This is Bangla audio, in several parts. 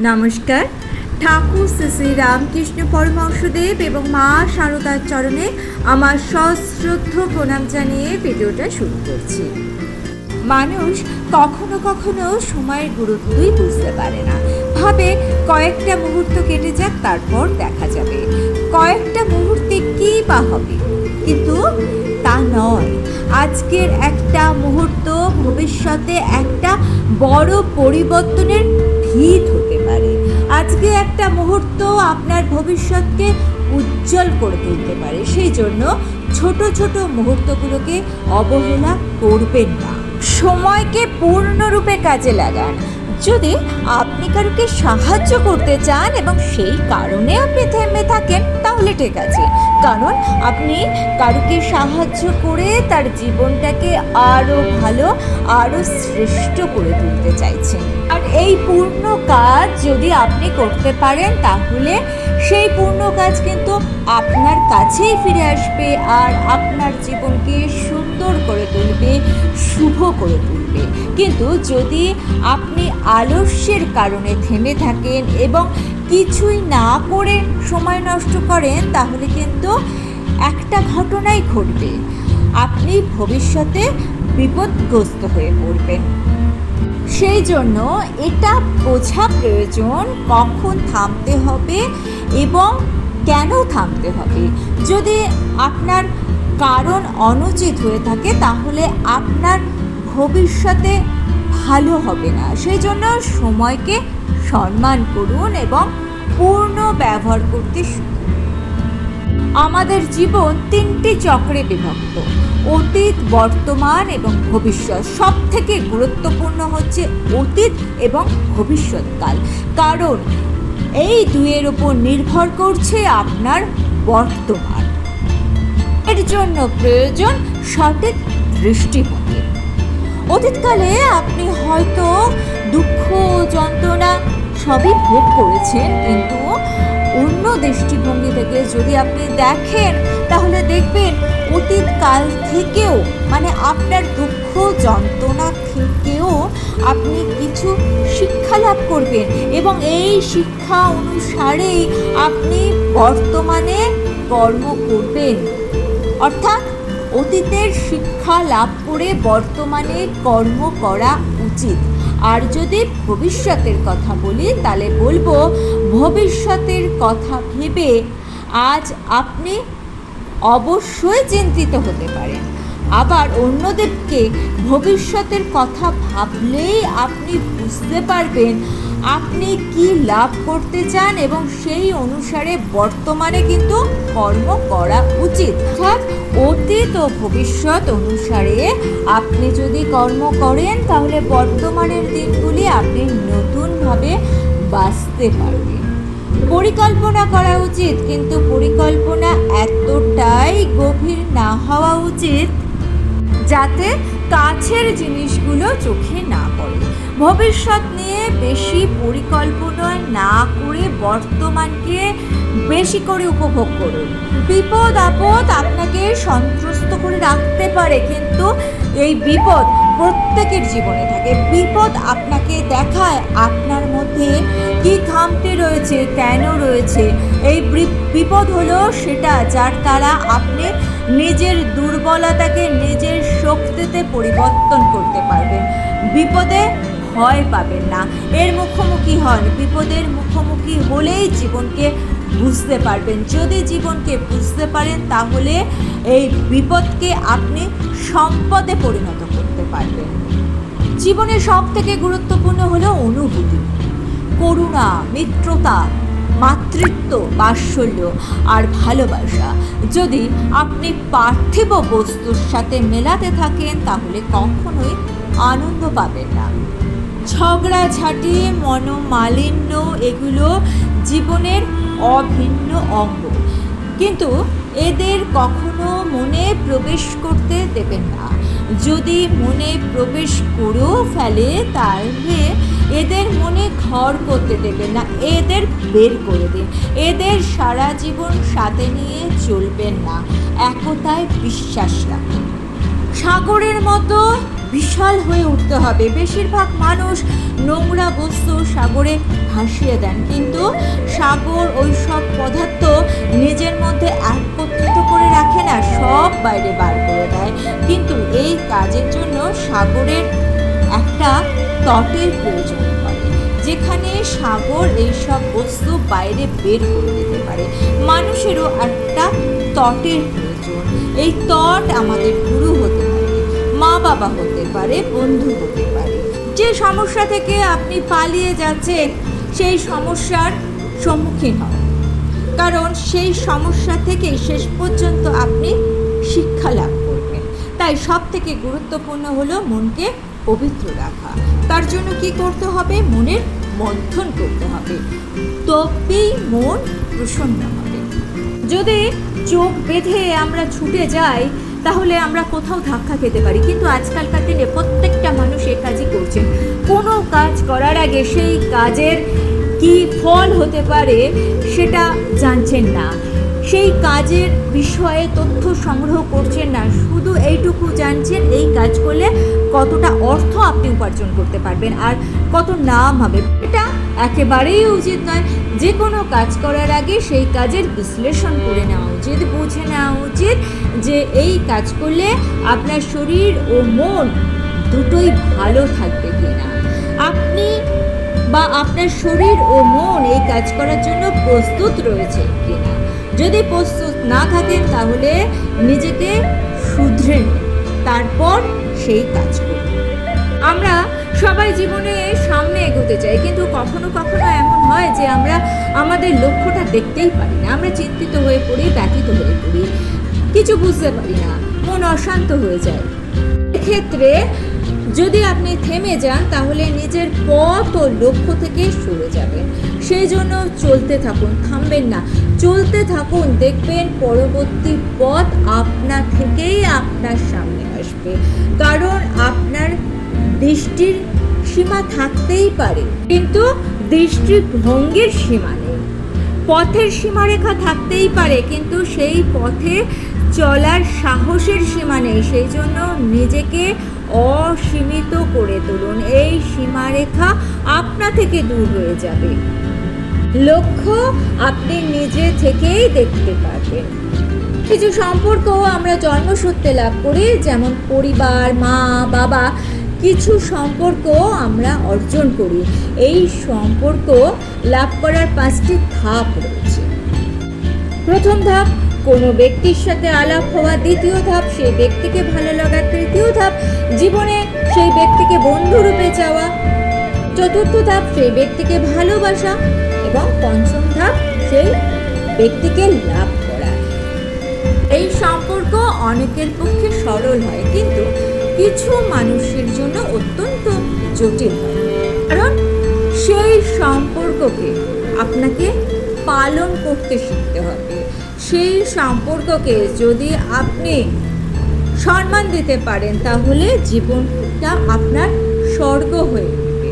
নমস্কার। ঠাকুর শ্রী শ্রী রামকৃষ্ণ পরমহংসদেব এবং মা শারদার চরণে আমার সশ্রদ্ধ প্রণাম জানিয়ে ভিডিওটা শুরু করছি। মানুষ কখনো কখনো সময়ের গুরুত্বই বুঝতে পারে না। ভাবে কয়েকটা মুহূর্ত কেটে যাক, তারপর দেখা যাবে। কয়েকটা মুহূর্তে কী বা হবে? কিন্তু তা নয়। আজকের একটা মুহূর্ত ভবিষ্যতে একটা বড় পরিবর্তনের ভিত আজকে একটা মুহূর্ত আপনার ভবিষ্যৎকে উজ্জ্বল করে তুলতে পারে। সেই জন্য ছোট ছোট মুহূর্তগুলোকে অবহেলা করবেন না। সময়কে পূর্ণরূপে কাজে লাগান। যদি আপনি কারোকে সাহায্য করতে চান এবং সেই কারণে আপনি থেমে থাকেন, তাহলে ঠিক আছে। কারণ আপনি কারুকে সাহায্য করে তার জীবনটাকে আরও ভালো আরও শ্রেষ্ঠ করে তুলতে চাইছেন। আর এই পূর্ণ কাজ যদি আপনি করতে পারেন, তাহলে সেই পূর্ণ কাজ কিন্তু আপনার কাছেই ফিরে আসবে আর আপনার জীবনকে সুন্দর করে তুলবে, শুভ করে তুলবে। কিন্তু যদি আপনি আলস্যের কারণে থেমে থাকেন এবং কিছুই না করে সময় নষ্ট করেন, তাহলে কিন্তু একটা ঘটনাই ঘটবে। আপনি ভবিষ্যতে বিপদগ্রস্ত হয়ে পড়বেন। সেই জন্য এটা বোঝা প্রয়োজন, কখন থামতে হবে এবং কেন থামতে হবে। যদি আপনার কারণ অনুচিত হয়ে থাকে, তাহলে আপনার ভবিষ্যতে ভালো হবে না। সেই জন্য সময়কে সম্মান করুন এবং পূর্ণ ব্যবহার করতে শিখুন আমাদের জীবন তিনটি চক্রে বিভক্ত। অতীত, বর্তমান এবং ভবিষ্যৎ। সব থেকে গুরুত্বপূর্ণ হচ্ছে অতীত এবং ভবিষ্যৎকাল। কারণ এই দুয়ের উপর নির্ভর করছে আপনার বর্তমান। এর জন্য প্রয়োজন সঠিক দৃষ্টিভঙ্গি। অতীতকালে আপনি হয়তো দুঃখ, যন্ত্রণা সবই ভোগ করেছেন কিন্তু অন্য দৃষ্টিভঙ্গি থেকে যদি আপনি দেখেন, তাহলে দেখবেন অতীতকাল থেকেও মানে আপনার দুঃখ, যন্ত্রণা থেকেও আপনি কিছু শিক্ষা লাভ করবেন। এবং এই শিক্ষা অনুসারেই আপনি বর্তমানে কর্ম করবেন। অর্থাৎ অতীতের শিক্ষা লাভ করে বর্তমানে কর্ম করা উচিত। আর যদি ভবিষ্যতের কথা বলি তাহলে বলব, ভবিষ্যতের কথা ভেবে আজ আপনি অবশ্যই চিন্তিত হতে পারেন। আবার অন্যদেরকে ভবিষ্যতের কথা ভাবলেই আপনি বুঝতে পারবেন আপনি কি লাভ করতে চান এবং সেই অনুসারে বর্তমানে কিন্তু কর্ম করা উচিত। অর্থাৎ অতীত ও ভবিষ্যৎ অনুসারে আপনি যদি কর্ম করেন, তাহলে বর্তমানের দিনগুলি আপনি নতুনভাবে বাঁচতে পারবেন। পরিকল্পনা করা উচিত, কিন্তু পরিকল্পনা এতটাই গভীর না হওয়া উচিত যাতে কাছের জিনিসগুলো চোখে না পড়ে। ভবিষ্যৎ নিয়ে বেশি পরিকল্পনা না করে বর্তমানকে বেশি করে উপভোগ করুন। বিপদ আপদ আপনাকে সন্ত্রস্ত করে রাখতে পারে, কিন্তু এই বিপদ প্রত্যেকের জীবনে থাকে। বিপদ আপনাকে দেখায় আপনার মধ্যে কি খামতে রয়েছে, কেন রয়েছে। এই বিপদ হলো সেটা যার দ্বারা আপনি নিজের দুর্বলতাকে নিজের শক্তিতে পরিবর্তন করতে পারবেন। বিপদে ভয় পাবেন না। এর মুখোমুখি হন। বিপদের মুখোমুখি হলেই জীবনকে বুঝতে পারবেন। যদি জীবনকে বুঝতে পারেন, তাহলে এই বিপদকে আপনি সম্পদে পরিণত করতে পারবেন। জীবনের সব থেকে গুরুত্বপূর্ণ হলো অনুভূতি। করুণা, মিত্রতা মাতৃত্ব, বাৎসল্য আর ভালোবাসা। যদি আপনি পার্থিব বস্তুর সাথে মেলাতে থাকেন, তাহলে কখনোই আনন্দ পাবেন না। ঝগড়াঝাঁটি মনোমালিন্য এগুলো জীবনের অভিন্ন অঙ্গ। কিন্তু এদের কখনো মনে প্রবেশ করতে দেবেন না। যদি মনে প্রবেশ করেও ফেলে, তাহলে এদের মনে ঘর করতে দেবেন না, এদের বের করে দিন। এদের সারা জীবন সাথে নিয়ে চলবেন না। একতায় বিশ্বাস রাখুন। সাগরের মতো বিশাল হয়ে উঠতে হবে। বেশিরভাগ মানুষ নোংরা বস্তু সাগরে ভাসিয়ে দেন, কিন্তু সাগর ওই সব পদার্থ নিজের মধ্যে একত্রিত করে রাখে না, সব বাইরে বার করে দেয়। কিন্তু এই কাজের জন্য সাগরের একটা তটের প্রয়োজন যেখানে সাগর এইসব বস্তু বাইরে বের করে দিতে পারে। মানুষেরও একটা তটের প্রয়োজন। এই তট আমাদের গুরু হতে পারে, মা বাবা হতে পারে, বন্ধু হতে পারে। যে সমস্যা থেকে আপনি পালিয়ে যাচ্ছেন, সেই সমস্যার সম্মুখীন হন। কারণ সেই সমস্যা থেকে শেষ পর্যন্ত আপনি শিক্ষা লাভ করবেন। তাই সব থেকে গুরুত্বপূর্ণ হলো মনকে পবিত্র রাখা। তার জন্য কি করতে হবে? মনের মন্থন করতে হবে। তবেই মন প্রসন্ন হবে। যদি চোখ বেঁধে আমরা ছুটে যাই, তাহলে আমরা কোথাও ধাক্কা খেতে পারি। কিন্তু আজকালকার দিনে প্রত্যেকটা মানুষ এ কাজই করছেন কোনো কাজ করার আগে সেই কাজের কি ফল হতে পারে, সেটা জানছেন না। সেই কাজের বিষয়ে তথ্য সংগ্রহ করছেন না। শুধু এইটুকু জানছেন, এই কাজ করলে কতটা অর্থ আপনি উপার্জন করতে পারবেন আর কত নাম হবে। এটা একেবারেই উচিত নয়। যে কোনো কাজ করার আগে সেই কাজের বিশ্লেষণ করে নেওয়া উচিত, বুঝে নেওয়া উচিত যে এই কাজ করলে আপনার শরীর ও মন দুটোই ভালো থাকবে কিনা। আপনি বা আপনার শরীর ও মন এই কাজ করার জন্য প্রস্তুত রয়েছে কিনা। যদি প্রস্তুত না থাকেন, তাহলে নিজেকে শুধরে তারপর সেই কাজ করুন। আমরা সবাই জীবনে সামনে এগোতে চাই, কিন্তু কখনো কখনো এমন হয় যে আমরা আমাদের লক্ষ্যটা দেখতেই পারি না। আমরা চিন্তিত হয়ে পড়ি, ব্যথিত হয়ে পড়ি। কিছু বুঝতে পারি না, মন অশান্ত হয়ে যায়। এক্ষেত্রে যদি আপনি থেমে যান, তাহলে নিজের পথ ও লক্ষ্য থেকে সরে যাবেন। সেই জন্য চলতে থাকুন, থামবেন না। চলতে থাকুন, দেখবেন পরবর্তী পথ আপনা থেকেই আপনার সামনে আসবে। কারণ আপনার দৃষ্টির সীমা থাকতেই পারে, কিন্তু দৃষ্টিভঙ্গির সীমা নেই। পথের সীমারেখা থাকতেই পারে, কিন্তু সেই পথে চলার সাহসের সীমা নেই। সেই জন্য নিজেকে অসীমিত করে তুলুন। এই সীমারেখা আপনা থেকে দূর হয়ে যাবে। লক্ষ্য আপনি নিজে থেকেই দেখতে পারবেন। কিছু সম্পর্ক আমরা জন্মসূত্রে লাভ করি, যেমন পরিবার, মা, বাবা, কিছু সম্পর্ক আমরা অর্জন করি। এই সম্পর্ক লাভ করার পাঁচটি ধাপ রয়েছে। প্রথম ধাপ, কোনো ব্যক্তির সাথে আলাপ হওয়া। দ্বিতীয় ধাপ, সেই ব্যক্তিকে ভালো লাগা তৃতীয় ধাপ, জীবনে সেই ব্যক্তিকে বন্ধুরূপে চাওয়া। চতুর্থ ধাপ, সেই ব্যক্তিকে ভালোবাসা। এবং পঞ্চম ধাপ, সেই ব্যক্তিকে লাভ করা। এই সম্পর্ক অনেকের পক্ষে সরল হয়, কিন্তু কিছু মানুষের জন্য অত্যন্ত জটিল হয়। কারণ সেই সম্পর্ককে আপনাকে পালন করতে শিখতে হবে। সেই সম্পর্ককে যদি আপনি সম্মান দিতে পারেন, তাহলে জীবনটা আপনার স্বর্গ হয়ে উঠবে।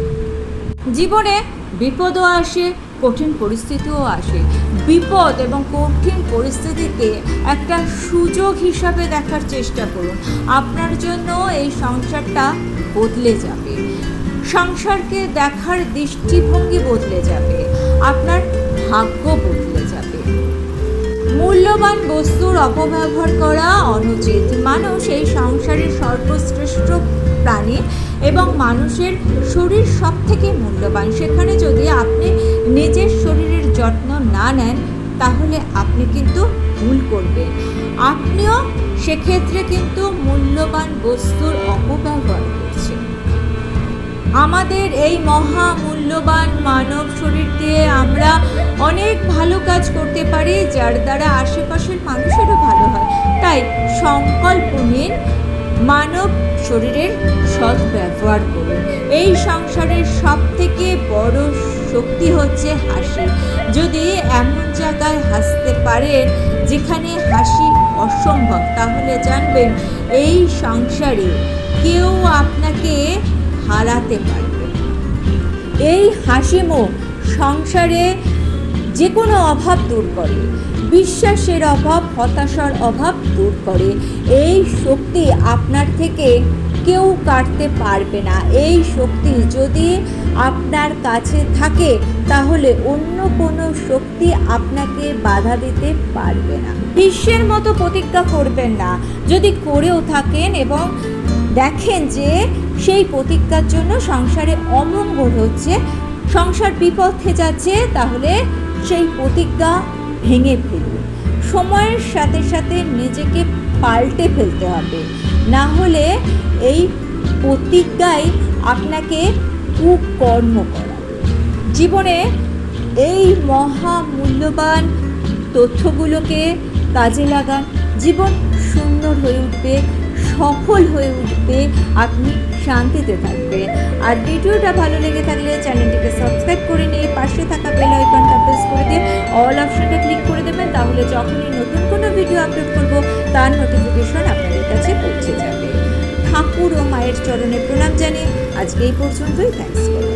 জীবনে বিপদও আসে, কঠিন পরিস্থিতিও আসে। বিপদ এবং কঠিন পরিস্থিতিকে একটা সুযোগ হিসাবে দেখার চেষ্টা করুন। আপনার জন্য এই সংসারটা বদলে যাবে। সংসারকে দেখার দৃষ্টিভঙ্গি বদলে যাবে। আপনার ভাগ্য বদলে মূল্যবান বস্তুর অপব্যবহার করা অনুচিত। মানুষ এই সংসারের সর্বশ্রেষ্ঠ প্রাণী এবং মানুষের শরীর সব থেকে মূল্যবান। সেখানে যদি আপনি নিজের শরীরের যত্ন না নেন, তাহলে আপনি কিন্তু ভুল করবেন। আপনিও সেক্ষেত্রে কিন্তু মূল্যবান বস্তুর অপব্যবহার করছেন। আমাদের এই মহা মূল্যবান মানব শরীর দিয়ে আমরা অনেক ভালো কাজ করতে পারে, যার দ্বারা আশেপাশের মানুষেরও ভালো হয়। তাই সংকল্প নিন, মানব শরীরের সৎ ব্যবহার করুন। এই সংসারের সব থেকে বড় শক্তি হচ্ছে হাসি। যদি এমন জায়গায় হাসতে পারেন যেখানে হাসি অসম্ভব, তাহলে জানবেন এই সংসারে কেউ আপনাকে হারাতে পারবে। এই হাসি মুখ সংসারে যে কোনো অভাব দূর করে। বিশ্বাসের অভাব, হতাশার অভাব দূর করে। এই শক্তি আপনার থেকে কেউ কাটতে পারবে না। এই শক্তি যদি আপনার কাছে থাকে, তাহলে অন্য কোনো শক্তি আপনাকে বাধা দিতে পারবে না। বিশ্বের মতো প্রতিজ্ঞা করবেন না। যদি করেও থাকেন এবং দেখেন যে সেই প্রতিজ্ঞার জন্য সংসারে অমঙ্গল হচ্ছে, সংসার বিপথে যাচ্ছে, তাহলে সেই প্রতিজ্ঞা ভেঙে ফেলুন সময়ের সাথে সাথে নিজেকে পাল্টে ফেলতে হবে। না হলে এই প্রতিজ্ঞাই আপনাকে কুকর্ম করাবে। জীবনে এই মহা মূল্যবান তথ্যগুলোকে কাজে লাগান। জীবন সুন্দর হয়ে উঠবে। সফল হয়ে উঠবে, আপনি শান্তিতে থাকবেন আর ভিডিওটা ভালো লেগে থাকলে চ্যানেলটিকে সাবস্ক্রাইব করে নিয়ে পাশে থাকা বেল আইকনটা প্রেস করে দিয়ে অল অপশনটা ক্লিক করে দেবেন, তাহলে যখনই নতুন কোনো ভিডিও আপলোড করব, তার নোটিফিকেশন আপনাদের কাছে পৌঁছে যাবে। ঠাকুর ও মায়ের চরণে প্রণাম জানিয়ে আজকে এই পর্যন্তই থ্যাংকস ফর